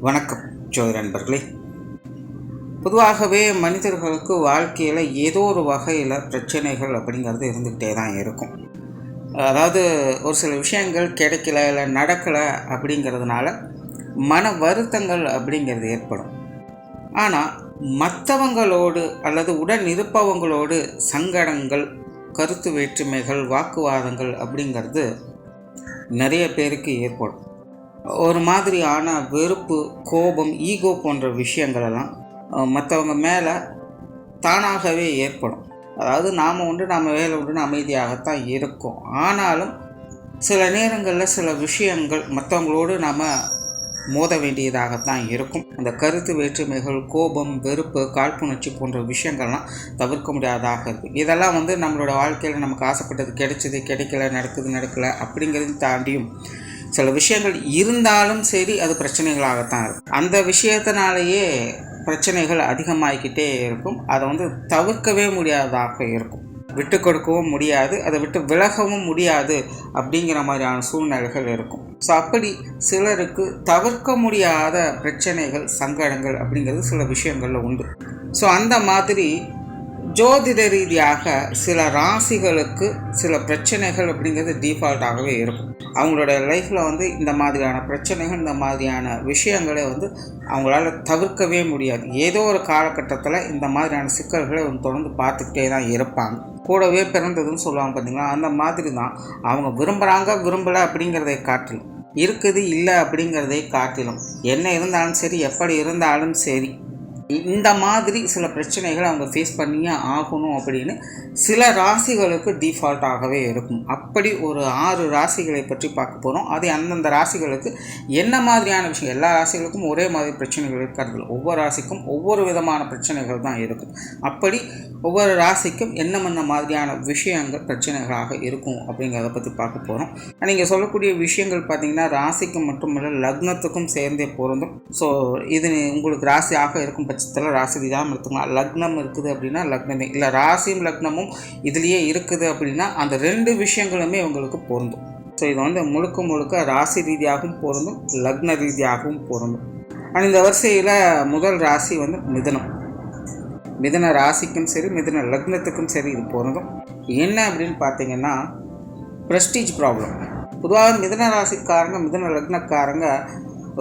வணக்கம் ஜோதி நண்பர்களே. பொதுவாகவே மனிதர்களுக்கு வாழ்க்கையில் ஏதோ ஒரு வகையில் பிரச்சனைகள் அப்படிங்கிறது இருந்துக்கிட்டே தான் இருக்கும். அதாவது ஒரு சில விஷயங்கள் கிடைக்கல இல்லை நடக்கலை அப்படிங்கிறதுனால மன வருத்தங்கள் அப்படிங்கிறது ஏற்படும். ஆனால் மற்றவங்களோடு அல்லது உடன் இருப்பவங்களோடு சங்கடங்கள் கருத்து வேற்றுமைகள் வாக்குவாதங்கள் அப்படிங்கிறது நிறைய பேருக்கு ஏற்படும். ஒரு மாதிரியான வெறுப்பு கோபம் ஈகோ போன்ற விஷயங்களெல்லாம் மற்றவங்க மேலே தானாகவே ஏற்படும். அதாவது நாம் உண்டு நம்ம வேலை உண்டு அமைதியாகத்தான் இருக்கும். ஆனாலும் சில நேரங்களில் சில விஷயங்கள் மற்றவங்களோடு நாம் மோத வேண்டியதாகத்தான் இருக்கும். அந்த கருத்து வேற்றுமைகள் கோபம் வெறுப்பு காழ்ப்புணர்ச்சி போன்ற விஷயங்கள்லாம் தவிர்க்க முடியாததாக இருக்குது இதெல்லாம் வந்து நம்மளோட வாழ்க்கையில் நமக்கு ஆசைப்பட்டது கிடைச்சது கிடைக்கல நடக்குது நடக்கலை அப்படிங்கிறது தாண்டியும் சில விஷயங்கள் இருந்தாலும் சரி அது பிரச்சனைகளாகத்தான் இருக்கும். அந்த விஷயத்தினாலேயே பிரச்சனைகள் அதிகமாகிக்கிட்டே இருக்கும். அதை வந்து தவிர்க்கவே முடியாததாக இருக்கும். விட்டு கொடுக்கவும் முடியாது அதை விட்டு விலகவும் முடியாது அப்படிங்கிற மாதிரியான சூழ்நிலைகள் இருக்கும். ஸோ அப்படி சிலருக்கு தவிர்க்க முடியாத பிரச்சனைகள் சங்கடங்கள் அப்படிங்கிறது சில விஷயங்களில் உண்டு. ஸோ அந்த மாதிரி ஜோதிட ரீதியாக சில ராசிகளுக்கு சில பிரச்சனைகள் அப்படிங்கிறது டிஃபால்ட்டாகவே இருக்கும். அவங்களோட லைஃப்பில் வந்து இந்த மாதிரியான பிரச்சனைகள் இந்த மாதிரியான விஷயங்களை வந்து அவங்களால தவிர்க்கவே முடியாது. ஏதோ ஒரு காலகட்டத்தில் இந்த மாதிரியான சிக்கல்களை வந்து தொடர்ந்து பார்த்துக்கிட்டே தான் இருப்பாங்க. கூடவே பிறந்ததுன்னு சொல்லுவாங்க பார்த்தீங்களா அந்த மாதிரி தான். அவங்க விரும்புகிறாங்க விரும்பலை அப்படிங்கிறதை காட்டிலும். இருக்குது இல்லை அப்படிங்கிறதை காட்டிலும். என்ன இருந்தாலும் சரி எப்படி இருந்தாலும் சரி இந்த மாதிரி சில பிரச்சனைகளை அவங்க ஃபேஸ் பண்ணியே ஆகணும் அப்படின்னு சில ராசிகளுக்கு டிஃபால்ட்டாகவே இருக்கும். அப்படி ஒரு ஆறு ராசிகளை பற்றி பார்க்க போகிறோம் அது அந்தந்த ராசிகளுக்கு என்ன மாதிரியான விஷயம்? எல்லா ராசிகளுக்கும் ஒரே மாதிரி பிரச்சனைகள் இருக்கிறது ஒவ்வொரு ராசிக்கும் ஒவ்வொரு விதமான பிரச்சனைகள் தான் இருக்கும். அப்படி ஒவ்வொரு ராசிக்கும் என்னென்ன மாதிரியான விஷயங்கள் பிரச்சனைகளாக இருக்கும் அப்படிங்கிறத பற்றி பார்க்க போகிறோம் நீங்கள் சொல்லக்கூடிய விஷயங்கள் பார்த்தீங்கன்னா ராசிக்கும் மட்டுமல்ல லக்னத்துக்கும் சேர்ந்தே பொருந்தும். ஸோ இது உங்களுக்கு ராசியாக இருக்கும் பட்சத்தில் ராசி தான் எடுத்துக்கலாம் லக்னம் இருக்குது அப்படின்னா லக்னமே. இல்லை ராசியும் லக்னமும் இதுலேயே இருக்குது அப்படின்னா அந்த ரெண்டு விஷயங்களுமே உங்களுக்கு பொருந்தும். ஸோ இது வந்து முழுக்க முழுக்க ராசி ரீதியாகவும் பொருந்தும் லக்ன ரீதியாகவும் பொருந்தும். ஆனால் இந்த வரிசையில் முதல் ராசி வந்து மிதனம். மிதன ராசிக்கும் சரி மிதன லக்னத்துக்கும் சரி இது பொருந்தும். என்ன அப்படின்னு பார்த்தீங்கன்னா ப்ரெஸ்டீஜ் ப்ராப்ளம் பொதுவாக மிதன ராசிக்காரங்க மிதன லக்னக்காரங்க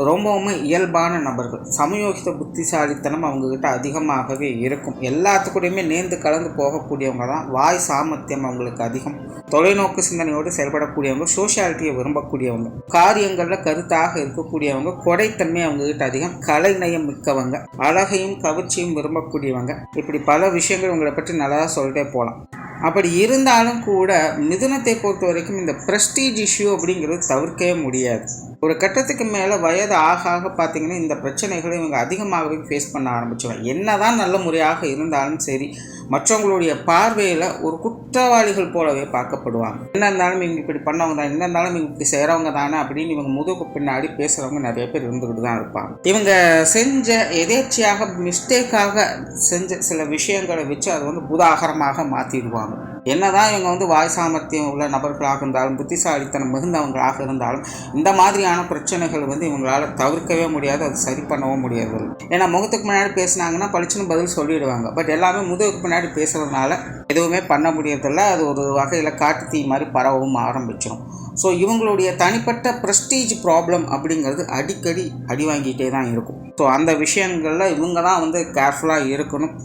ரொம்பவுமே இயல்பான நபர்கள். சமயோகித புத்திசாலித்தனம் அவங்கக்கிட்ட அதிகமாகவே இருக்கும். எல்லாத்துக்கூடையுமே நேர்ந்து கலந்து போகக்கூடியவங்க தான் வாய் சாமர்த்தியம் அவங்களுக்கு அதிகம். தொலைநோக்கு சிந்தனையோடு செயல்படக்கூடியவங்க சோஷியாலிட்டியை விரும்பக்கூடியவங்க காரியங்களில் கருத்தாக இருக்கக்கூடியவங்க கொடைத்தன்மை அவங்கக்கிட்ட அதிகம் கலைநயம் மிக்கவங்க அழகையும் கவர்ச்சியும் விரும்பக்கூடியவங்க. இப்படி பல விஷயங்கள் உங்களை பற்றி நல்லா சொல்லிட்டே போகலாம் அப்படி இருந்தாலும் கூட மிதுனத்தை பொறுத்த வரைக்கும் இந்த ப்ரெஸ்டீஜ் இஷ்யூ அப்படிங்கிறது தவிர்க்கவே முடியாது. ஒரு கட்டத்துக்கு மேலே வயது ஆக ஆக பார்த்திங்கன்னா இந்த பிரச்சனைகளை இவங்க அதிகமாகவே ஃபேஸ் பண்ண ஆரம்பிச்சிடுவாங்க என்ன தான் நல்ல முறையாக இருந்தாலும் சரி மற்றவங்களுடைய பார்வையில் ஒரு குட் குற்றவாளிகள் போலவே பார்க்கப்படுவாங்க. என்ன இருந்தாலும் இவங்க இப்படி பண்ணவங்க தான் என்ன இருந்தாலும் இவங்க இப்படி செய்கிறவங்க தானே அப்படின்னு இவங்க முதுகு பின்னாடி பேசுகிறவங்க நிறைய பேர் இருந்துக்கிட்டு தான் இருப்பாங்க. இவங்க செஞ்ச எதேச்சியாக மிஸ்டேக்காக செஞ்ச சில விஷயங்களை வச்சு அதை வந்து புதாகரமாக மாற்றிடுவாங்க என்னதான் இவங்க வந்து வாய் சாமர்த்தியம் உள்ள நபர்களாக இருந்தாலும் புத்திசாலித்தனம் மிகுந்தவங்களாக இருந்தாலும் இந்த மாதிரியான பிரச்சனைகள் வந்து இவங்களால தவிர்க்கவே முடியாது அது சரி பண்ணவும் முடியாது. ஏன்னா முகத்துக்கு முன்னாடி பேசுனாங்கன்னா பளிச்சுன்னு பதில் சொல்லிடுவாங்க. பட் எல்லாமே முதுகுக்கு பின்னாடி பேசுகிறதுனால எதுவுமே பண்ண முடியறதில்ல. அது ஒரு வகையில் காட்டு தீ மாதிரி பரவவும் ஆரம்பிச்சிடும் ஸோ இவங்களுடைய தனிப்பட்ட ப்ரெஸ்டீஜ் ப்ராப்ளம் அப்படிங்கிறது அடிக்கடி அடி வாங்கிட்டே தான் இருக்கும். ஸோ அந்த விஷயங்களில் இவங்க தான் வந்து கேர்ஃபுல்லாக இருக்கணும்.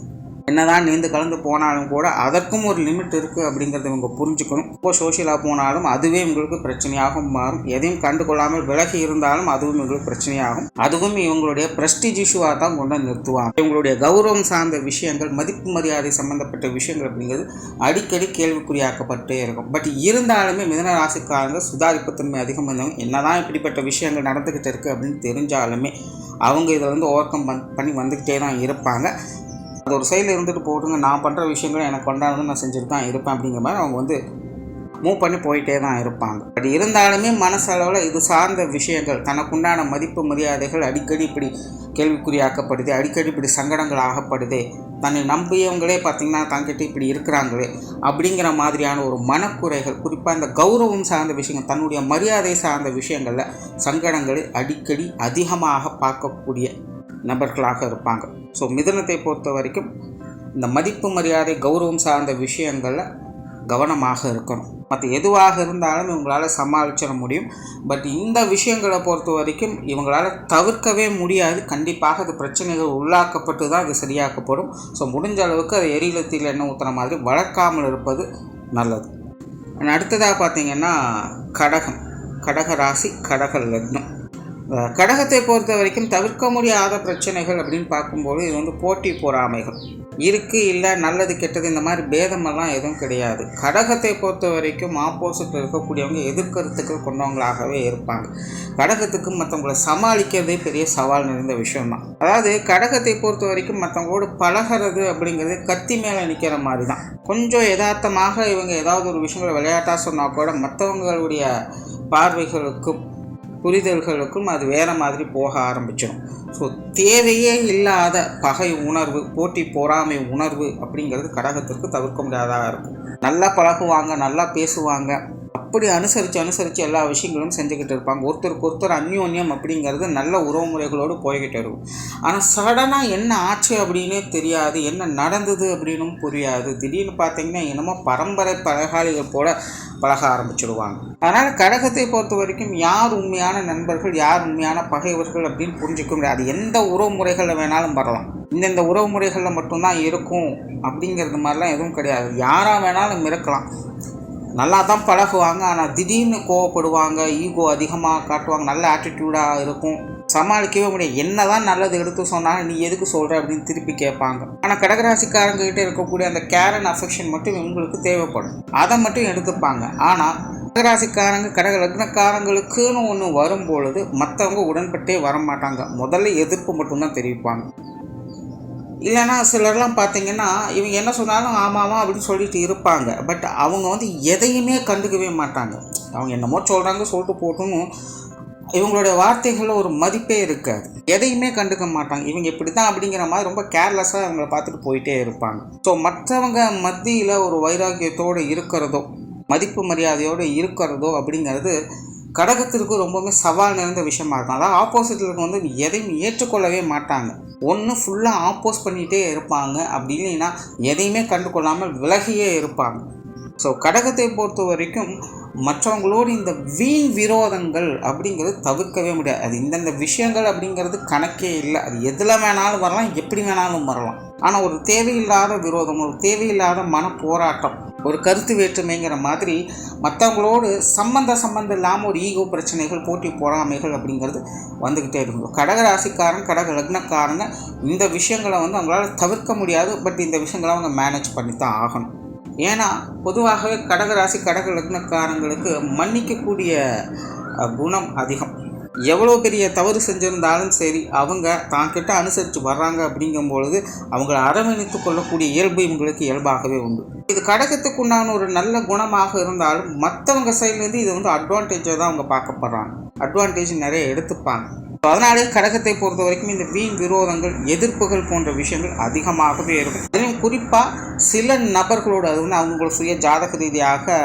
என்னதான் நீந்து கலந்து போனாலும் கூட அதற்கும் ஒரு லிமிட் இருக்குது அப்படிங்கிறத இவங்க புரிஞ்சுக்கணும். இப்போ சோஷியலாக போனாலும் அதுவே உங்களுக்கு பிரச்சனையாக மாறும். எதையும் கண்டு கொள்ளாமல் விலகி இருந்தாலும் அதுவும் எங்களுக்கு பிரச்சனையாகும். அதுவும் இவங்களுடைய ப்ரெஸ்டீஜ் இஷ்யூவாக தான் கொண்டு வந்து நிறுத்துவாங்க. இவங்களுடைய கௌரவம் சார்ந்த விஷயங்கள் மதிப்பு மரியாதை சம்பந்தப்பட்ட விஷயங்கள் அப்படிங்கிறது அடிக்கடி கேள்விக்குறியாக்கப்பட்டே இருக்கும். பட் இருந்தாலுமே மிதன ராசிக்காரங்க சுதாரிப்புத்தன்மை அதிகம் வந்தவங்க என்னதான் இப்படிப்பட்ட விஷயங்கள் நடந்துக்கிட்டு இருக்குது அப்படின்னு தெரிஞ்சாலுமே அவங்க இதை வந்து ஓவர் கம் பண்ணி வந்துக்கிட்டே தான் இருப்பாங்க. அது ஒரு சைடில் இருந்துட்டு போட்டுங்க. நான் பண்ணுற விஷயங்களை எனக்கு கொண்டாடுறது நான் செஞ்சுட்டு தான் இருப்பேன் அப்படிங்கிற மாதிரி அவங்க வந்து மூவ் பண்ணி போயிட்டே தான் இருப்பாங்க. பட் இருந்தாலுமே மனசளவில் இது சார்ந்த விஷயங்கள் தனக்குண்டான மதிப்பு மரியாதைகள் அடிக்கடி இப்படி கேள்விக்குறியாக்கப்படுது அடிக்கடி இப்படி சங்கடங்கள் ஆகப்படுது. தன்னை நம்பியவங்களே பார்த்திங்கன்னா தங்கிட்ட இப்படி இருக்கிறாங்களே அப்படிங்கிற மாதிரியான ஒரு மனக்குறைகள் குறிப்பாக இந்த கௌரவம் சார்ந்த விஷயங்கள் தன்னுடைய மரியாதை சார்ந்த விஷயங்களில் சங்கடங்களை அடிக்கடி அதிகமாக பார்க்கக்கூடிய நபர்களாக இருப்பாங்க. ஸோ மிதனத்தை பொறுத்த வரைக்கும் இந்த மதிப்பு மரியாதை கௌரவம் சார்ந்த விஷயங்களில் கவனமாக இருக்கணும். மற்ற எதுவாக இருந்தாலும் இவங்களால் சமாளிச்சிட முடியும். பட் இந்த விஷயங்களை பொறுத்த வரைக்கும் இவங்களால் தவிர்க்கவே முடியாது. கண்டிப்பாக அது பிரச்சனைகள் உள்ளாக்கப்பட்டு தான் அது சரியாக்கப்படும். ஸோ முடிஞ்ச அளவுக்கு அது எரியிலத்தில் எண்ணெய் ஊற்றுற மாதிரி வளர்க்காமல் இருப்பது நல்லது. அடுத்ததாக பார்த்தீங்கன்னா கடகம். கடக ராசி கடக லக்னம். கடகத்தை பொறுத்த வரைக்கும் தவிர்க்க முடியாத பிரச்சனைகள் அப்படின்னு பார்க்கும்போது இது வந்து போட்டி பொறாமைகள். இருக்குது இல்லை நல்லது கெட்டது இந்த மாதிரி பேதமெல்லாம் எதுவும் கிடையாது. கடகத்தை பொறுத்த வரைக்கும் ஆப்போசிட்டில் இருக்கக்கூடியவங்க எதிர்கருத்துக்கள் கொண்டவங்களாகவே இருப்பாங்க. கடகத்துக்கு மற்றவங்களை சமாளிக்கிறதே பெரிய சவால் நிறைந்த விஷயம்தான். அதாவது கடகத்தை பொறுத்த வரைக்கும் மற்றவங்களோடு பழகிறது அப்படிங்கிறது கத்தி மேலே நிற்கிற மாதிரி தான் கொஞ்சம் யதார்த்தமாக இவங்க ஏதாவது ஒரு விஷயங்களை விளையாட்டாக சொன்னால் கூட மற்றவங்களுடைய பார்வைகளுக்கும் புரிதல்களுக்கும் அது வேறு மாதிரி போக ஆரம்பிச்சிடும் ஸோ தேவையே இல்லாத பகை உணர்வு போட்டி பொறாமை உணர்வு அப்படிங்கிறது கடகத்திற்கு தவிர்க்க முடியாததாக இருக்கும். நல்லா பழகுவாங்க நல்லா பேசுவாங்க அப்படி அனுசரித்து அனுசரித்து எல்லா விஷயங்களும் செஞ்சுக்கிட்டு இருப்பாங்க. ஒருத்தருக்கு ஒருத்தர் அந்யோன்யம் அப்படிங்கிறது நல்ல உறவுமுறைகளோடு போய்கிட்டு இருக்கும். ஆனால் சடனாக என்ன ஆச்சு அப்படின்னே தெரியாது. என்ன நடந்தது அப்படின்னும் புரியாது. திடீர்னு பார்த்தீங்கன்னா என்னமோ பரம்பரை பழகாளிகள் போல பழக ஆரம்பிச்சிடுவாங்க. அதனால் கடகத்தை பொறுத்த வரைக்கும் யார் உண்மையான நண்பர்கள் யார் உண்மையான பகைவர்கள் அப்படின்னு புரிஞ்சிக்க முடியாது. எந்த உறவு முறைகளில் வேணாலும் வரலாம். இந்தந்த உறவு முறைகளில் மட்டும்தான் இருக்கும் அப்படிங்கிறது மாதிரிலாம் எதுவும் கிடையாது. யாராக வேணாலும் இருக்கலாம். நல்லா தான் பழகுவாங்க ஆனால் திடீர்னு கோவப்படுவாங்க ஈகோ அதிகமாக காட்டுவாங்க நல்ல ஆட்டிடியூடாக இருக்கும். சமாளிக்கவே முடியும் என்ன தான் நல்லது எடுத்து சொன்னாலும் நீ எதுக்கு சொல்கிற அப்படின்னு திருப்பி கேட்பாங்க. ஆனால் கடகராசிக்காரங்ககிட்ட இருக்கக்கூடிய அந்த கேர் அண்ட் அஃபெக்ஷன் மட்டும் இவங்களுக்கு தேவைப்படும். அதை மட்டும் எடுத்துப்பாங்க. ஆனால் கடகராசிக்காரங்க கடக லக்னக்காரங்களுக்குன்னு ஒன்று வரும்பொழுது மற்றவங்க உடன்பட்டே வர மாட்டாங்க முதல்ல எதிர்ப்பு மட்டும்தான் தெரிவிப்பாங்க. இல்லைன்னா சிலர்லாம் பார்த்தீங்கன்னா இவங்க என்ன சொன்னாலும் ஆமாமா அப்படின்னு சொல்லிட்டு இருப்பாங்க. பட் அவங்க வந்து எதையுமே கண்டுக்கவே மாட்டாங்க. அவங்க என்னமோ சொல்கிறாங்க சொல்லிட்டு போட்டணும் இவங்களுடைய வார்த்தைகளில் ஒரு மதிப்பே இருக்காது. எதையுமே கண்டுக்க மாட்டாங்க. இவங்க இப்படி தான் அப்படிங்கிற மாதிரி ரொம்ப கேர்லெஸ்ஸாக அவங்கள பார்த்துட்டு போயிட்டே இருப்பாங்க. ஸோ மற்றவங்க மத்தியில் ஒரு வைராக்கியத்தோடு இருக்கிறதோ மதிப்பு மரியாதையோடு இருக்கிறதோ அப்படிங்கிறது கடகத்திற்கு ரொம்பவுமே சவால் நிறைந்த விஷயமா இருக்கும். அதாவது ஆப்போசிட்டில் வந்து எதையும் ஏற்றுக்கொள்ளவே மாட்டாங்க. ஒன்று ஃபுல்லாக ஆப்போஸ் பண்ணிகிட்டே இருப்பாங்க. அப்படி இல்லைன்னா எதையுமே கண்டு கொள்ளாமல் விலகியே இருப்பாங்க. ஸோ கடகத்தை பொறுத்த வரைக்கும் மற்றவங்களோடு இந்த வீண் விரோதங்கள் அப்படிங்கிறது தவிர்க்கவே முடியாது. அது இந்தந்த விஷயங்கள் அப்படிங்கிறது கணக்கே இல்லை. அது எதில் வேணாலும் வரலாம் எப்படி வேணாலும் வரலாம். ஆனால் ஒரு தேவையில்லாத விரோதம் ஒரு தேவையில்லாத மன போராட்டம் ஒரு கருத்து வேற்றுமைங்கிற மாதிரி மற்றவங்களோடு சம்பந்த சம்பந்தம் இல்லாமல் ஒரு ஈகோ பிரச்சனைகள் போட்டி பொறாமைகள் அப்படிங்கிறது வந்துக்கிட்டே இருக்கும். கடக ராசிக்காரன் கடக லக்னக்காரங்க இந்த விஷயங்களை வந்து அவங்களால தவிர்க்க முடியாது. பட் இந்த விஷயங்களை அவங்க மேனேஜ் பண்ணி தான் ஆகணும். ஏன்னா பொதுவாகவே கடகராசி கடக லக்னக்காரங்களுக்கு மன்னிக்கக்கூடிய குணம் அதிகம். எவ்வளோ பெரிய தவறு செஞ்சுருந்தாலும் சரி அவங்க தான்கிட்ட அனுசரித்து வர்றாங்க அப்படிங்கும் பொழுது அவங்கள அரவணைத்து கொள்ளக்கூடிய இயல்பு இவங்களுக்கு இயல்பாகவே உண்டு. இது கடகத்துக்கு உண்டான ஒரு நல்ல குணமாக இருந்தாலும் மற்றவங்க சைட்லேருந்து இது வந்து அட்வான்டேஜாக தான் அவங்க பார்க்கப்படுறாங்க. அட்வான்டேஜ் நிறைய எடுத்துப்பாங்க. அதனாலே கடகத்தை பொறுத்த வரைக்கும் இந்த வீண் விரோதங்கள் எதிர்ப்புகள் போன்ற விஷயங்கள் அதிகமாகவே இருக்கும். அதிலும் குறிப்பாக சில நபர்களோட அது வந்து அவங்களோட சுய ஜாதக ரீதியாக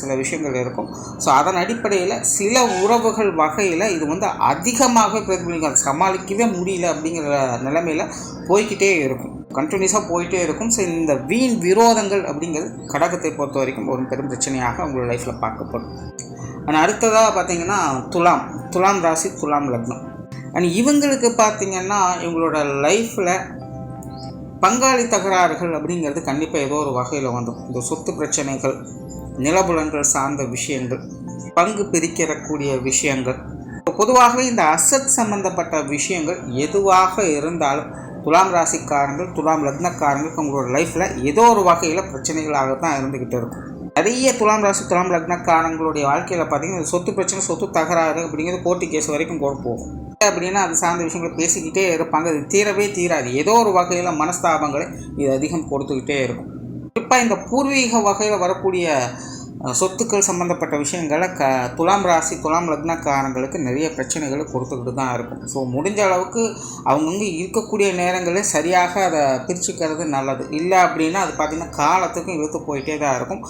சில விஷயங்கள் இருக்கும். ஸோ அதன் அடிப்படையில் சில உறவுகள் வகையில் இது வந்து அதிகமாக பிரதிபலிக்கும். சமாளிக்கவே முடியல அப்படிங்கிற நிலைமையில் போய்கிட்டே இருக்கும். கண்டினியூஸாக போயிட்டே இருக்கும். ஸோ இந்த வீண் விரோதங்கள் அப்படிங்கிறது கடகத்தை பொறுத்த வரைக்கும் ஒரு பெரும் பிரச்சனையாக உங்களோட லைஃப்பில் பார்க்கப்படும். ஆனால் அடுத்ததாக பார்த்தீங்கன்னா துலாம். துலாம் ராசி துலாம் லக்னம். அண்ட் இவங்களுக்கு பார்த்திங்கன்னா இவங்களோட லைஃப்பில் பங்காளி தகராறுகள் அப்படிங்கிறது கண்டிப்பாக ஏதோ ஒரு வகையில் வந்துடும் இந்த சொத்து பிரச்சனைகள் நிலபுலன்கள் சார்ந்த விஷயங்கள் பங்கு பிரிக்கிறக்கூடிய விஷயங்கள். பொதுவாகவே இந்த அசட் சம்பந்தப்பட்ட விஷயங்கள் எதுவாக இருந்தாலும் துலாம் ராசிக்காரங்கள் துலாம் லக்னக்காரங்களுக்கு உங்களோட லைஃப்பில் ஏதோ ஒரு வகையில் பிரச்சனைகளாக தான் இருந்துக்கிட்டு இருக்கும். நிறைய துலாம் ராசி துலாம் லக்னக்காரங்களுடைய வாழ்க்கையில் பார்த்திங்கன்னா சொத்து பிரச்சனை சொத்து தகராறு அப்படிங்கிறது கோர்ட்டு கேஸ் வரைக்கும் கூட போகும். அப்படின்னா அது சார்ந்த விஷயங்களை பேசிக்கிட்டே இருப்பாங்க. அது தீரவே தீராது. ஏதோ ஒரு வகையில் மனஸ்தாபங்களை இது அதிகம் கொடுத்துக்கிட்டே இருக்கும். குறிப்பாக இந்த பூர்வீக வகையில் வரக்கூடிய சொத்துக்கள் சம்மந்தப்பட்ட விஷயங்களை க துலாம் ராசி துலாம் லக்னக்காரங்களுக்கு நிறைய பிரச்சனைகளை கொடுத்துக்கிட்டு தான் இருக்கும். ஸோ முடிஞ்ச அளவுக்கு அவங்கவுங்க இருக்கக்கூடிய நேரங்களில் சரியாக அதை பிரிச்சுக்கிறது நல்லது. இல்லை அப்படின்னா அது பார்த்திங்கன்னா காலத்துக்கும் இழுத்து போயிட்டே தான் இருக்கும்.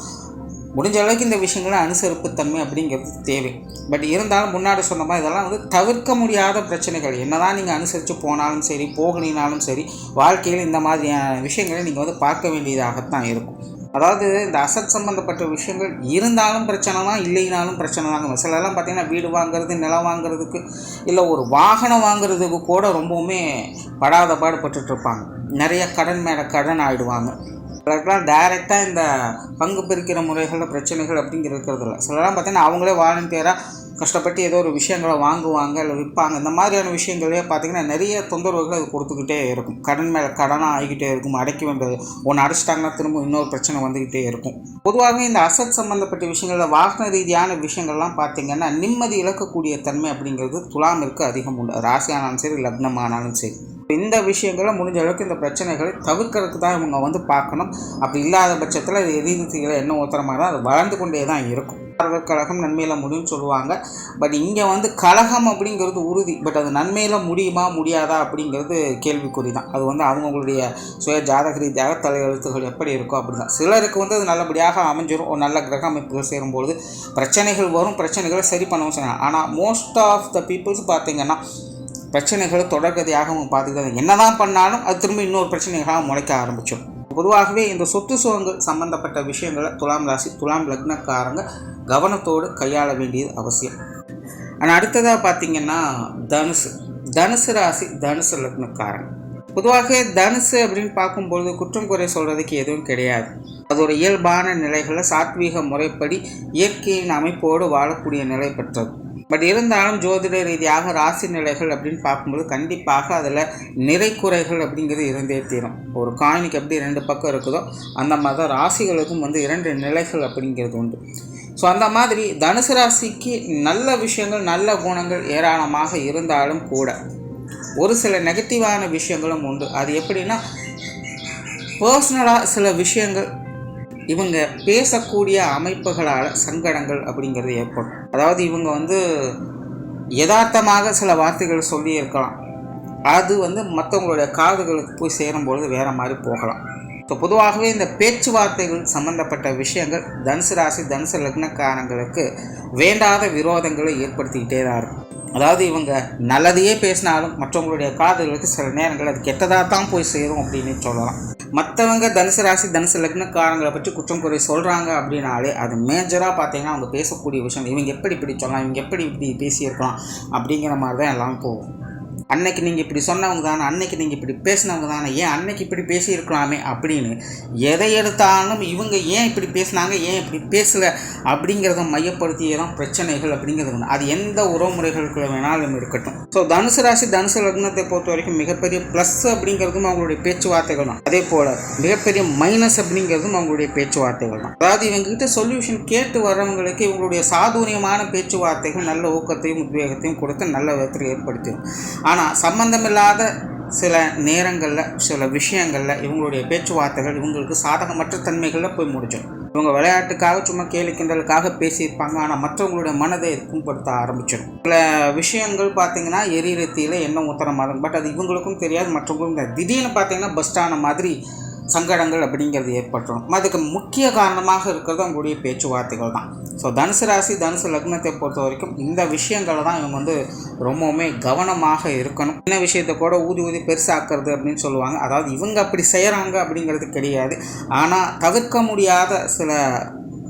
முடிஞ்ச அளவுக்கு இந்த விஷயங்களை அனுசரிப்புத்தன்மை அப்படிங்கிறது தேவை. பட் இருந்தாலும் முன்னாடி சொன்ன மாதிரி இதெல்லாம் வந்து தவிர்க்க முடியாத பிரச்சனைகள். என்னதான் நீங்கள் அனுசரித்து போனாலும் சரி போகலினாலும் சரி வாழ்க்கையில் இந்த மாதிரியான விஷயங்களை நீங்கள் வந்து பார்க்க வேண்டியதாகத்தான் இருக்கும். அதாவது இந்த அசட் சம்மந்தப்பட்ட விஷயங்கள் இருந்தாலும் பிரச்சனை தான் இல்லைனாலும் பிரச்சனை தாங்க சிலலாம் பார்த்தீங்கன்னா வீடு வாங்குறது நிலம் வாங்குறதுக்கு இல்லை ஒரு வாகனம் வாங்குறதுக்கு கூட ரொம்பவுமே படாத பாடுபட்டுருப்பாங்க நிறைய கடன் மேலே கடன் ஆகிடுவாங்க சிலருக்குலாம் டைரெக்டாக இந்த பங்கு பிரிக்கிற முறைகளில் பிரச்சனைகள் அப்படிங்கிற இருக்கிறது இல்லை சிலர்லாம் பார்த்தீங்கன்னா அவங்களே வாலண்டியராக கஷ்டப்பட்டு ஏதோ ஒரு விஷயங்களை வாங்குவாங்க இல்லை விற்பாங்க. இந்த மாதிரியான விஷயங்களே பார்த்தீங்கன்னா நிறைய தொந்தரவுகள் அது கொடுத்துக்கிட்டே இருக்கும். கடன் மேலே கடனாக ஆகிக்கிட்டே இருக்கும். அடைக்க வேண்டியது ஒன்று அடைச்சிட்டாங்கன்னா திரும்ப இன்னொரு பிரச்சனை வந்துக்கிட்டே இருக்கும். பொதுவாகவே இந்த அசட் சம்மந்தப்பட்ட விஷயங்களில் வாகன ரீதியான விஷயங்கள்லாம் பார்த்தீங்கன்னா நிம்மதி இழக்கக்கூடிய தன்மை அப்படிங்கிறது துலாமிற்கு அதிகம் உண்டு. ராசியானாலும் சரி லக்னமானாலும் சரி. இந்த விஷயங்களை முடிஞ்ச அளவுக்கு இந்த பிரச்சனைகளை தவிர்க்கிறதுக்கு தான் இவங்க வந்து பார்க்கணும். அப்படி இல்லாத பட்சத்தில் இது எதிர்த்துகளை என்ன உத்தரமாக தான் அது வளர்ந்து கொண்டே தான் இருக்கும். கழகம் நன்மையில் முடியும்னு சொல்லுவாங்க. பட் இங்கே வந்து கழகம் அப்படிங்கிறது உறுதி. பட் அது நன்மையில் முடியுமா முடியாதா அப்படிங்கிறது கேள்விக்குறி தான். அது வந்து அவங்கவுங்களுடைய சுய ஜாதக ரீதியாக தலையெழுத்துகள் எப்படி இருக்கோ அப்படி தான் சிலருக்கு வந்து அது நல்லபடியாக அமைஞ்சிரும். ஒரு நல்ல கிரக அமைப்புகள் சேரும்பொழுது பிரச்சனைகள் வரும் பிரச்சனைகளை சரி பண்ணவும் செய்யலாம். ஆனால் மோஸ்ட் ஆஃப் த பீப்புள்ஸ் பார்த்தீங்கன்னா பிரச்சனைகள் தொடர்கதையாக அவங்க பார்த்துக்கிட்டாங்க. என்ன தான் பண்ணாலும் அது திரும்ப இன்னொரு பிரச்சனைகளாக முளைக்க ஆரம்பிச்சிடும். பொதுவாகவே இந்த சொத்து சுகங்கள் சம்பந்தப்பட்ட விஷயங்களை துலாம் ராசி துலாம் லக்னக்காரங்க கவனத்தோடு கையாள வேண்டியது அவசியம். ஆனால் அடுத்ததாக பார்த்தீங்கன்னா தனுசு. தனுசு ராசி தனுசு லக்னக்காரன் பொதுவாக தனுசு அப்படின்னு பார்க்கும்பொழுது குற்றம் குறை சொல்கிறதுக்கு எதுவும் கிடையாது. அது ஒரு இயல்பான நிலைகளை சாத்வீக முறைப்படி இயற்கையின் அமைப்போடு வாழக்கூடிய நிலை பெற்றது. பட் இருந்தாலும் ஜோதிட ரீதியாக ராசி நிலைகள் அப்படின்னு பார்க்கும்போது கண்டிப்பாக அதில் நிறை குறைகள் அப்படிங்கிறது இருந்தே தீரும். ஒரு காயினுக்கு எப்படி ரெண்டு பக்கம் இருக்குதோ அந்த மாதிரி தான் ராசிகளுக்கும் வந்து இரண்டு நிலைகள் அப்படிங்கிறது உண்டு. ஸோ அந்த மாதிரி தனுசு ராசிக்கு நல்ல விஷயங்கள் நல்ல குணங்கள் ஏராளமாக இருந்தாலும் கூட ஒரு சில நெகட்டிவான விஷயங்களும் உண்டு. அது எப்படின்னா பர்சனலாக சில விஷயங்கள் இவங்க பேசக்கூடிய அமைப்புகளால் சங்கடங்கள் அப்படிங்கிறது ஏற்படும். அதாவது இவங்க வந்து யதார்த்தமாக சில வார்த்தைகள் சொல்லி இருக்கலாம் அது வந்து மற்றவங்களுடைய காதுகளுக்கு போய் சேரும்பொழுது வேறு மாதிரி போகலாம். ஸோ பொதுவாகவே இந்த பேச்சுவார்த்தைகள் சம்பந்தப்பட்ட விஷயங்கள் தனுசு ராசி தனுசு லக்னக்காரங்களுக்கு வேண்டாத விரோதங்களை ஏற்படுத்திக்கிட்டே தான் இருக்கும். அதாவது இவங்க நல்லதையே பேசினாலும் மற்றவங்களுடைய காதுகளுக்கு சில நேரங்கள் அது கெட்டதாக தான் போய் சேரும் அப்படின்னு சொல்லலாம். மற்றவங்க தனுசு ராசி தனுசு லக்னக்காரங்களை பற்றி குற்றம் குறை சொல்கிறாங்க அப்படின்னாலே அது மேஜராக பார்த்தீங்கன்னா அவங்க பேசக்கூடிய விஷயம். இவங்க எப்படி இப்படி சொல்லலாம் இவங்க எப்படி இப்படி பேசியிருக்கலாம் அப்படிங்கிற மாதிரி தான் எல்லாம் போகும். அன்னைக்கு நீங்கள் இப்படி சொன்னவங்க தானே அன்னைக்கு நீங்கள் இப்படி பேசினவங்க தானே ஏன் அன்னைக்கு இப்படி பேசியிருக்கலாமே அப்படின்னு எதை எடுத்தாலும் இவங்க ஏன் இப்படி பேசினாங்க ஏன் இப்படி பேசலை அப்படிங்கிறத மையப்படுத்தியே தான் பிரச்சனைகள் அப்படிங்கிறது ஒன்று அது எந்த உறவுமுறைகளுக்குள்ள வேணாலும் இருக்கட்டும். ஸோ தனுசு ராசி தனுசு லக்னத்தை பொறுத்த வரைக்கும் மிகப்பெரிய ப்ளஸ் அப்படிங்கிறதும் அவங்களுடைய பேச்சுவார்த்தைகள் தான். அதே போல் மிகப்பெரிய மைனஸ் அப்படிங்கிறதும் அவங்களுடைய பேச்சுவார்த்தைகள் தான். அதாவது இவங்ககிட்ட சொல்யூஷன் கேட்டு வர்றவங்களுக்கு இவங்களுடைய சாதுரியமான பேச்சுவார்த்தைகள் நல்ல ஊக்கத்தையும் உத்வேகத்தையும் கொடுத்து நல்ல விதத்தில் ஏற்படுத்தும் ஆனால் சம்பந்தமில்லாத சில நேரங்களில் சில விஷயங்களில் இவங்களுடைய பேச்சுவார்த்தைகள் இவங்களுக்கு சாதகமற்ற தன்மைகளில் போய் முடிச்சிடும் இவங்க விளையாட்டுக்காக சும்மா கேலி கிண்டலுக்காக பேசியிருப்பாங்க ஆனால் மற்றவங்களுடைய மனதை புண்படுத்த ஆரம்பிச்சிடும் சில விஷயங்கள் பார்த்தீங்கன்னா எரிரத்தியில் என்ன உத்தரமாகும் பட் அது இவங்களுக்கும் தெரியாது மற்றவங்களுக்கும் தெரியாது. திடீர்னு பார்த்தீங்கன்னா பஸ் மாதிரி சங்கடங்கள் அப்படிங்கிறது ஏற்பட்டுரும். அதுக்கு முக்கிய காரணமாக இருக்கிறது அவங்களுடைய பேச்சுவார்த்தைகள் தான். ஸோ தனுசு ராசி தனுசு லக்னத்தை பொறுத்த வரைக்கும் இந்த விஷயங்களை தான் இவங்க வந்து ரொம்பவுமே கவனமாக இருக்கணும். என்ன விஷயத்தை கூட ஊதி ஊதி பெருசாக்குறது அப்படின்னு சொல்லுவாங்க. அதாவது இவங்க அப்படி செய்கிறாங்க அப்படிங்கிறது கிடையாது. ஆனால் தவிர்க்க முடியாத சில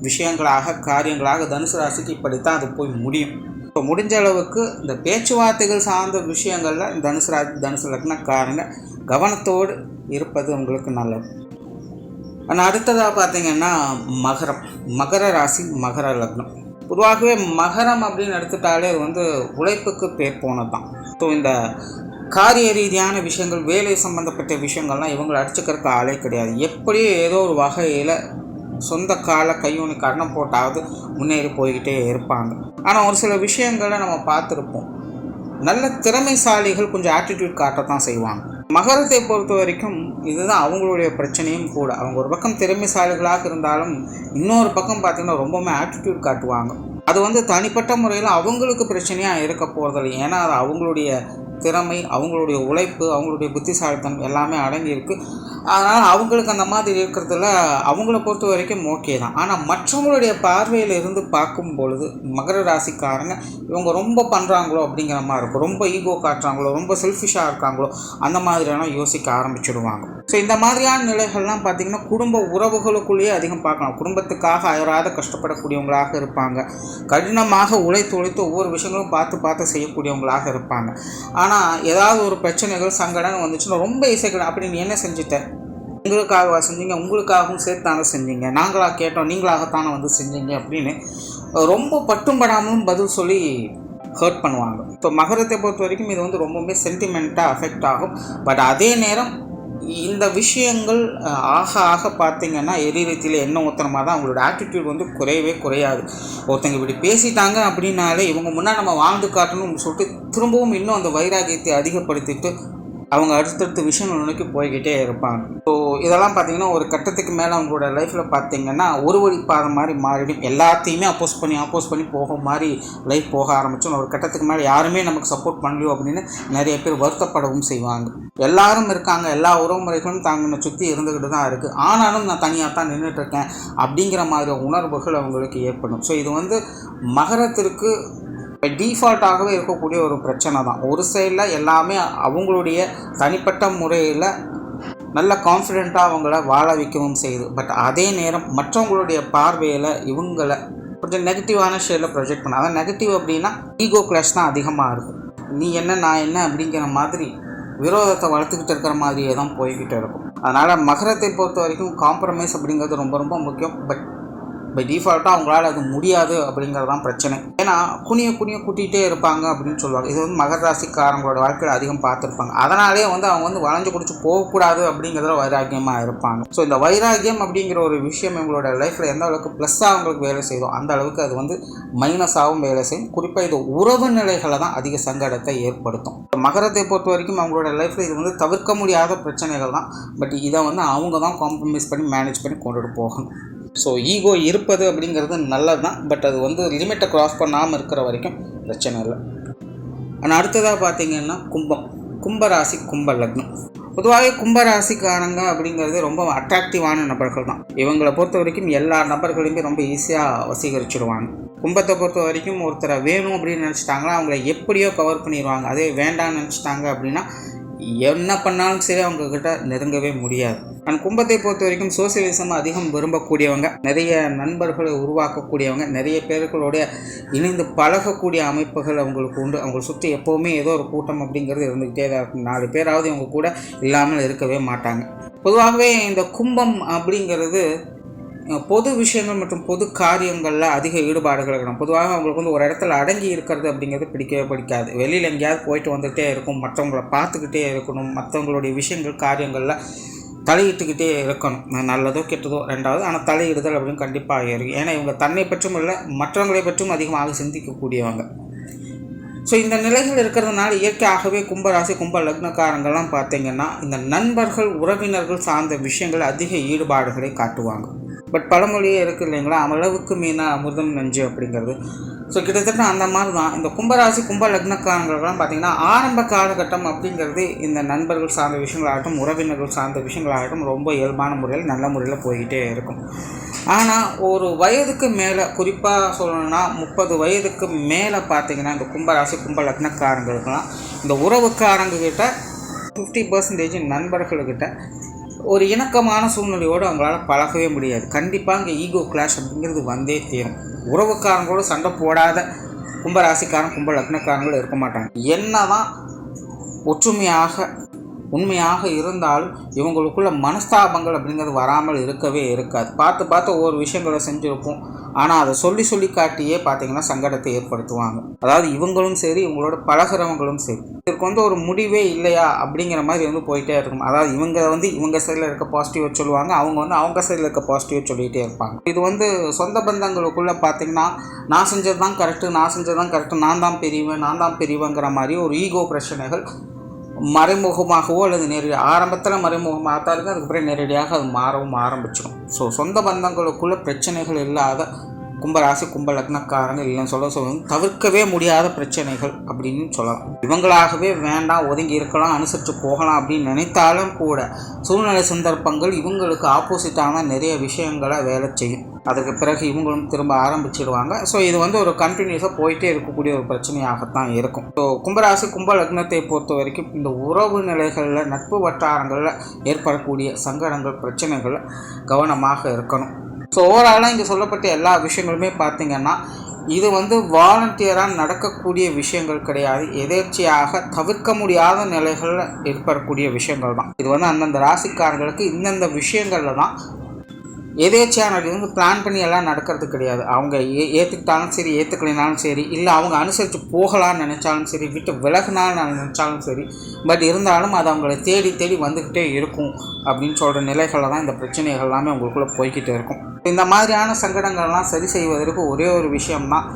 விஷயங்களாக காரியங்களாக தனுசு ராசிக்கு இப்படித்தான் அது போய் முடியும். இப்போ முடிஞ்ச அளவுக்கு இந்த பேச்சுவார்த்தைகள் சார்ந்த விஷயங்களில் தனுசு ராசி தனுசு லக்னக்காரங்க கவனத்தோடு இருப்பது உங்களுக்கு நல்லது. ஆனால் அடுத்ததாக பார்த்தீங்கன்னா மகரம். மகர ராசி மகர லக்னம். பொதுவாகவே மகரம் அப்படின்னு எடுத்துட்டாலே அது வந்து உழைப்புக்கு பேர் போனது தான் ஸோ இந்த காரிய ரீதியான விஷயங்கள் வேலை சம்பந்தப்பட்ட விஷயங்கள்லாம் இவங்களை அடிச்சுக்கிறதுக்கு ஆளே கிடையாது. எப்படியோ ஏதோ ஒரு வகையில் சொந்த காலை கையூனி கரணம் போட்டாவது முன்னேறி போய்கிட்டே இருப்பாங்க. ஆனால் ஒரு சில விஷயங்களை நம்ம பார்த்துருப்போம். நல்ல திறமைசாலிகள் கொஞ்சம் ஆட்டிடியூட் காட்டத்தான் செய்வாங்க. மகரத்தை பொறுத்த வரைக்கும் இதுதான் அவங்களுடைய பிரச்சனையும் கூட. அவங்க ஒரு பக்கம் திறமைசாலிகளாக இருந்தாலும் இன்னொரு பக்கம் பார்த்தீங்கன்னா ரொம்பவுமே ஆட்டிடியூட் காட்டுவாங்க. அது வந்து தனிப்பட்ட முறையில் அவங்களுக்கு பிரச்சனையாக இருக்க போகிறதில்ல ஏன்னா அது அவங்களுடைய திறமை அவங்களுடைய உழைப்பு அவங்களுடைய புத்திசாலித்தனம் எல்லாமே அடங்கியிருக்கு. அதனால் அவங்களுக்கு அந்த மாதிரி இருக்கிறதுல அவங்கள பொறுத்த வரைக்கும் ஓகே தான். ஆனால் மற்றவங்களுடைய பார்வையில் இருந்து பார்க்கும் பொழுது மகர ராசிக்காரங்க இவங்க ரொம்ப பண்ணுறாங்களோ அப்படிங்கிற மாதிரி இருக்கும். ரொம்ப ஈகோ காட்டுறாங்களோ ரொம்ப செல்ஃபிஷாக இருக்காங்களோ அந்த மாதிரியான யோசிக்க ஆரம்பிச்சிடுவாங்க. ஸோ இந்த மாதிரியான நிலைகள்லாம் பார்த்திங்கன்னா குடும்ப உறவுகளுக்குள்ளேயே அதிகம் பார்க்கலாம். குடும்பத்துக்காக அயராத கஷ்டப்படக்கூடியவங்களாக இருப்பாங்க. கடினமாக உழைத்து உழைத்து ஒவ்வொரு விஷயங்களும் பார்த்து பார்த்து செய்யக்கூடியவங்களாக இருப்பாங்க. ஆனால் ஏதாவது ஒரு பிரச்சனைகள் சங்கடம் வந்துச்சுன்னா ரொம்ப இசைக்கணும் அப்படி நீ என்ன செஞ்சுட்ட? உங்களுக்காகவா செஞ்சீங்க? உங்களுக்காகவும் சேர்த்து தானே செஞ்சீங்க. நாங்களாக கேட்டோம் நீங்களாகத்தானே வந்து செஞ்சீங்க அப்படின்னு ரொம்ப பட்டும்படாமலும் பதில் சொல்லி ஹர்ட் பண்ணுவாங்க. இப்போ மகரத்தை பொறுத்த வரைக்கும் இது வந்து ரொம்பவுமே சென்டிமெண்ட்டாக அஃபெக்ட் ஆகும். பட் அதே நேரம் இந்த விஷயங்கள் ஆக ஆக பார்த்தீங்கன்னா எரிரத்தில் என்ன ஊத்துறமா தான் அவங்களோட ஆட்டிடியூட் வந்து குறையவே குறையாது. ஒருத்தங்க இப்படி பேசிட்டாங்க அப்படின்னாலே இவங்க முன்னாடி நம்ம வாழ்ந்து காட்டணும்னு சொல்லிட்டு திரும்பவும் இன்னும் அந்த வைராகியத்தை அதிகப்படுத்திட்டு அவங்க அடுத்தடுத்த விஷயங்கள் நோக்கி போய்கிட்டே இருப்பாங்க. ஸோ இதெல்லாம் பார்த்தீங்கன்னா ஒரு கட்டத்துக்கு மேலே அவங்களோட லைஃப்பில் பார்த்தீங்கன்னா ஒரு வழி பாதை மாதிரி மாறிடும். எல்லாத்தையுமே அப்போஸ் பண்ணி அப்போஸ் பண்ணி போக மாதிரி லைஃப் போக ஆரம்பிச்சோம் ஒரு கட்டத்துக்கு மேலே யாருமே நமக்கு சப்போர்ட் பண்ணலையோ அப்படின்னு நிறைய பேர் வருத்தப்படவும் செய்வாங்க. எல்லாரும் இருக்காங்க. எல்லா உறவுமுறைகளும் தாங்கின சுற்றி இருந்துக்கிட்டு தான் இருக்குது ஆனாலும் நான் தனியாக தான் நின்றுட்டு இருக்கேன் அப்படிங்கிற மாதிரி உணர்வுகள் அவங்களுக்கு ஏற்படும். ஸோ இது வந்து மகரத்திற்கு டீஃபால்ட்டாகவே இருக்கக்கூடிய ஒரு பிரச்சனை தான். ஒரு சைடில் எல்லாமே அவங்களுடைய தனிப்பட்ட முறையில் நல்ல கான்ஃபிடெண்ட்டாக அவங்கள வாழ வைக்கவும் செய்யுது. பட் அதே நேரம் மற்றவங்களுடைய பார்வையில் இவங்களை கொஞ்சம் நெகட்டிவான ஷேடில் ப்ரொஜெக்ட் பண்ண அதான் நெகட்டிவ் அப்படின்னா ஈகோ கிளாஷ் தான் அதிகமாக இருக்கும். நீ என்ன நான் என்ன அப்படிங்கிற மாதிரி விரோதத்தை வளர்த்துக்கிட்டு இருக்கிற மாதிரியே தான் போய்கிட்டு இருக்கும். அதனால் மகரத்தை பொறுத்த வரைக்கும் காம்ப்ரமைஸ் அப்படிங்கிறது ரொம்ப ரொம்ப முக்கியம். பட் பை டிஃபால்ட்டாக அவங்களால அது முடியாது அப்படிங்கிறது தான் பிரச்சனை. ஏன்னா குனிய குனிய கூட்டிகிட்டே இருப்பாங்க அப்படின்னு சொல்லுவாங்க. இது வந்து மகர ராசிக்காரங்களோட வாழ்க்கையில் அதிகம் பார்த்துருப்பாங்க. அதனாலே வந்து அவங்க வந்து வளைஞ்சு குடிச்சு போகக்கூடாது அப்படிங்கிறதுல வைராக்கியமாக இருப்பாங்க. ஸோ இந்த வைராக்கியம் அப்படிங்கிற ஒரு விஷயம் இவங்களோட லைஃப்பில் எந்த அளவுக்கு ப்ளஸ்ஸாக அவங்களுக்கு வேலை செய்தோ அந்த அளவுக்கு அது வந்து மைனஸாகவும் வேலை செய்யும். குறிப்பாக இது உறவு நிலைகளை தான் அதிக சங்கடத்தை ஏற்படுத்தும். மகரத்தை பொறுத்த வரைக்கும் அவங்களோட லைஃப்பில் இது வந்து தவிர்க்க முடியாத பிரச்சனைகள் தான். பட் இதை வந்து அவங்க தான் காம்ப்ரமைஸ் பண்ணி மேனேஜ் பண்ணி கொண்டுட்டு போகணும். ஸோ ஈகோ இருப்பது அப்படிங்கிறது நல்லது தான் பட் அது வந்து லிமிட்டை க்ராஸ் பண்ணாமல் இருக்கிற வரைக்கும் பிரச்சனை இல்லை. ஆனால் அடுத்ததாக பார்த்தீங்கன்னா கும்பம். கும்பராசி கும்ப லக்னம். பொதுவாகவே கும்பராசிக்காரங்க அப்படிங்கிறது ரொம்ப அட்ராக்டிவான நபர்கள் தான். இவங்களை பொறுத்த வரைக்கும் எல்லா நபர்களையுமே ரொம்ப ஈஸியாக வசீகரிச்சிடுவாங்க கும்பத்தை பொறுத்த வரைக்கும் ஒருத்தரை வேணும் அப்படின்னு நினச்சிட்டாங்கன்னா அவங்கள எப்படியோ கவர் பண்ணிடுவாங்க அதே வேண்டாம்னு நினச்சிட்டாங்க அப்படின்னா என்ன பண்ணாலும் சரி அவங்க கிட்ட நெருங்கவே முடியாது. ஆனால் கும்பத்தை பொறுத்த வரைக்கும் சோசியலிசம் அதிகம் விரும்பக்கூடியவங்க நிறைய நண்பர்களை உருவாக்கக்கூடியவங்க நிறைய பேர்களுடைய இணைந்து பழகக்கூடிய அமைப்புகள் அவங்களுக்கு உண்டு. அவங்களை சுற்றி எப்போவுமே ஏதோ ஒரு கூட்டம் அப்படிங்கிறது இருந்துக்கிட்டே தான் இருக்கும். நாலு பேராவது இவங்க கூட இல்லாமல் இருக்கவே மாட்டாங்க. பொதுவாகவே இந்த கும்பம் அப்படிங்கிறது பொது விஷயங்கள் மற்றும் பொது காரியங்களில் அதிக ஈடுபாடுகள் இருக்கணும். பொதுவாக அவங்களுக்கு வந்து ஒரு இடத்துல அடங்கி இருக்கிறது அப்படிங்கிறது பிடிக்கவே பிடிக்காது. வெளியில் எங்கேயாவது போயிட்டு வந்துகிட்டே இருக்கும். மற்றவங்கள பார்த்துக்கிட்டே இருக்கணும். மற்றவங்களுடைய விஷயங்கள் காரியங்களில் தலையிட்டுக்கிட்டே இருக்கணும். நல்லதோ கெட்டதோ ரெண்டாவது ஆனால் தலையிடுதல் அப்படின்னு கண்டிப்பாக இருக்கும் ஏன்னா இவங்க தன்னை பற்றும் இல்லை மற்றவங்களை பற்றும் அதிகமாக சிந்திக்கக்கூடியவங்க. ஸோ இந்த நிலைகள் இருக்கிறதுனால இயற்கையாகவே கும்பராசி கும்ப லக்னக்காரங்கள்லாம் பார்த்தீங்கன்னா இந்த நண்பர்கள் உறவினர்கள் சார்ந்த விஷயங்கள் அதிக ஈடுபாடுகளை காட்டுவாங்க. பட் பழமொழியே இருக்குது இல்லைங்களா? அளவுக்கு மீனா அமிர்தம் நஞ்சு அப்படிங்கிறது. ஸோ கிட்டத்தட்ட அந்த மாதிரி தான் இந்த கும்பராசி கும்ப லக்னக்காரங்களுக்கெல்லாம் பார்த்தீங்கன்னா ஆரம்ப காலகட்டம் அப்படிங்கிறது இந்த நண்பர்கள் சார்ந்த விஷயங்களாகட்டும் உறவினர்கள் சார்ந்த விஷயங்களாகட்டும் ரொம்ப இயல்பான முறையில் நல்ல முறையில் போய்கிட்டே இருக்கும். ஆனால் ஒரு வயதுக்கு மேலே குறிப்பாக சொல்லணும்னா முப்பது வயதுக்கு மேலே பார்த்தீங்கன்னா இந்த கும்பராசி கும்ப லக்னக்காரங்களுக்கெல்லாம் இந்த உறவுக்காரங்ககிட்ட ஃபிஃப்டி பர்சன்டேஜ் நண்பர்கள்கிட்ட ஒரு இணக்கமான சூழ்நிலையோடு அவங்களால பழகவே முடியாது. கண்டிப்பாக இங்கே ஈகோ கிளாஷ் அப்படிங்கிறது வந்தே தீரும். உறவுக்காரங்களோட சண்டை போடாத கும்பராசிக்காரன் கும்ப லக்னக்காரங்களும் இருக்க மாட்டாங்க. என்ன தான் ஒற்றுமையாக உண்மையாக இருந்தாலும் இவங்களுக்குள்ள மனஸ்தாபங்கள் அப்படிங்கிறது வராமல் இருக்கவே இருக்காது. பார்த்து பார்த்து ஒவ்வொரு விஷயங்களை செஞ்சுருப்போம். ஆனால் அதை சொல்லி சொல்லி காட்டியே பார்த்தீங்கன்னா சங்கடத்தை ஏற்படுத்துவாங்க. அதாவது இவங்களும் சரி இவங்களோட பழகிறவங்களும் சரி. இதற்கு வந்து ஒரு முடிவே இல்லையா அப்படிங்கிற மாதிரி வந்து போயிட்டே இருக்கும். அதாவது இவங்க வந்து இவங்க சைடில் இருக்க பாசிட்டிவாக சொல்லுவாங்க அவங்க வந்து அவங்க சைடில் இருக்க பாசிட்டிவாக சொல்லிகிட்டே இருப்பாங்க. இது வந்து சொந்த பந்தங்களுக்குள்ளே பார்த்தீங்கன்னா நான் செஞ்சது தான் கரெக்டு நான் செஞ்சது தான் கரெக்டு நான் தான் பெரியவன் நான் தான் பெரியவங்கிற மாதிரி ஒரு ஈகோ பிரச்சனைகள் மறைமுகமாகவோ அல்லது நேரடி ஆரம்பத்தில் மறைமுகமாக தான் இருக்கும் அதுக்கப்புறம் நேரடியாக அது மாறவும் ஆரம்பிச்சிடும். ஸோ சொந்த பந்தங்களுக்குள்ள பிரச்சனைகள் இல்லாத கும்பராசி கும்ப லக்னக்காரங்க இல்லைன்னு சொல்ல சொல்லணும் தவிர்க்கவே முடியாத பிரச்சனைகள் அப்படின்னு சொல்லலாம். இவங்களாகவே வேண்டாம் ஒதுங்கி இருக்கலாம் அனுசரித்து போகலாம் அப்படின்னு நினைத்தாலும் கூட சூழ்நிலை சந்தர்ப்பங்கள் இவங்களுக்கு ஆப்போசிட்டான நிறைய விஷயங்களை வேலை செய்யும். அதுக்கு பிறகு இவங்களும் திரும்ப ஆரம்பிச்சிடுவாங்க. ஸோ இது வந்து ஒரு கண்டினியூஸாக போயிட்டே இருக்கக்கூடிய ஒரு பிரச்சனையாகத்தான் இருக்கும். ஸோ கும்பராசி கும்ப லக்னத்தை பொறுத்த வரைக்கும் இந்த உறவு நிலைகளில் நட்பு வட்டாரங்களில் ஏற்படக்கூடிய சங்கடங்கள் பிரச்சனைகளில் கவனமாக இருக்கணும். ஸோ ஓவராலாக இங்கே சொல்லப்பட்ட எல்லா விஷயங்களுமே பார்த்தீங்கன்னா இது வந்து வாலண்டியராக நடக்கக்கூடிய விஷயங்கள் கிடையாது. எதேர்ச்சியாக தவிர்க்க முடியாத நிலைகளில் ஏற்படக்கூடிய விஷயங்கள் தான். இது வந்து அந்தந்த ராசிக்காரர்களுக்கு இந்தந்த விஷயங்களில் தான் எதேச்சியாக நடக்குது வந்து பிளான் பண்ணி எல்லாம் நடக்கிறது கிடையாது. அவங்க ஏ ஏற்றுக்கிட்டாலும் சரி ஏற்றுக்கலைனாலும் சரி இல்லை அவங்க அனுசரித்து போகலான்னு நினச்சாலும் சரி விட்டு விலகினாலும் நினச்சாலும் சரி பட் இருந்தாலும் அது அவங்கள தேடி தேடி வந்துக்கிட்டே இருக்கும் அப்படின்னு சொல்கிற நிலைகளில் தான் இந்த பிரச்சனைகள் எல்லாமே உங்களுக்குள்ளே போய்கிட்டே இருக்கும். இந்த மாதிரியான சங்கடங்கள்லாம் சரி செய்வதற்கு ஒரே ஒரு விஷயம்தான்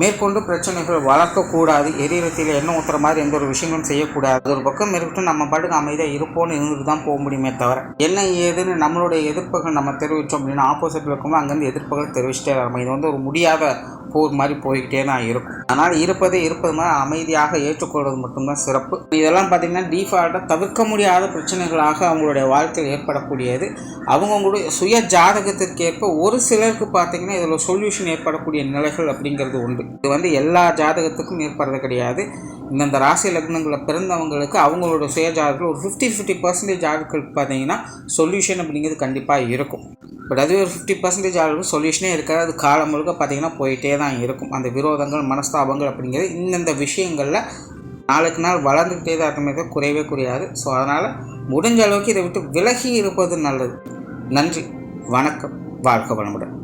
மேற்கொண்டு பிரச்சனைகள் வளர்க்கக்கூடாது. எரியத்தில் என்ன ஊற்றுற மாதிரி எந்த ஒரு விஷயங்களும் செய்யக்கூடாது. அது ஒரு பக்கம் இருக்கட்டும் நம்ம பாட்டுக்கு அமைதியாக இருப்போம்னு இருந்துட்டு தான் போக முடியுமே தவிர என்ன ஏதுன்னு நம்மளுடைய எதிர்ப்புகள் நம்ம தெரிவித்தோம் அப்படின்னா ஆப்போசிட்டில் இருக்கும்போது அங்கேருந்து எதிர்ப்புகள் தெரிவிச்சிட்டே வரணும் இது வந்து ஒரு முடியாத போர் மாதிரி போய்கிட்டே தான் இருக்கும். அதனால் இருப்பதே இருப்பது மாதிரி அமைதியாக ஏற்றுக்கொள்வது மட்டும்தான் சிறப்பு. இதெல்லாம் பார்த்திங்கன்னா டிஃபால்ட்டாக தவிர்க்க முடியாத பிரச்சனைகளாக அவங்களுடைய வாழ்க்கையில் ஏற்படக்கூடியது. அவங்கவுங்களுடைய சுய ஜாதகத்திற்கேற்ப ஒரு சிலருக்கு பார்த்திங்கன்னா இதில் சொல்யூஷன் ஏற்படக்கூடிய நிலைகள் அப்படிங்கிறது பண்பு. இது வந்து எல்லா ஜாதகத்துக்கும் ஏற்படுறது கிடையாது. இந்தந்த ராசி லக்னங்களில் பிறந்தவங்களுக்கு அவங்களோட சுய ஜாதகத்தில் ஒரு ஃபிஃப்டி ஃபிஃப்டி பர்சன்டேஜ் ஆட்களுக்கு பார்த்தீங்கன்னா சொல்யூஷன் அப்படிங்கிறது கண்டிப்பாக இருக்கும். பட் அதுவே ஒரு ஃபிஃப்டி பர்சன்டேஜ் ஆளுக்கு சொல்யூஷனே இருக்காது. அது காலம் முழுக்க பார்த்திங்கன்னா போயிட்டே தான் இருக்கும். அந்த விரோதங்கள் மனஸ்தாபங்கள் அப்படிங்கிறது இந்தந்த விஷயங்களில் நாளுக்கு நாள் வளர்ந்துக்கிட்டே தான் இருக்குமே தான் குறையவே குறையாது. ஸோ அதனால் முடிஞ்ச அளவுக்கு இதை விட்டு விலகி இருப்பது நல்லது. நன்றி. வணக்கம். வாழ்க வளமுடன்.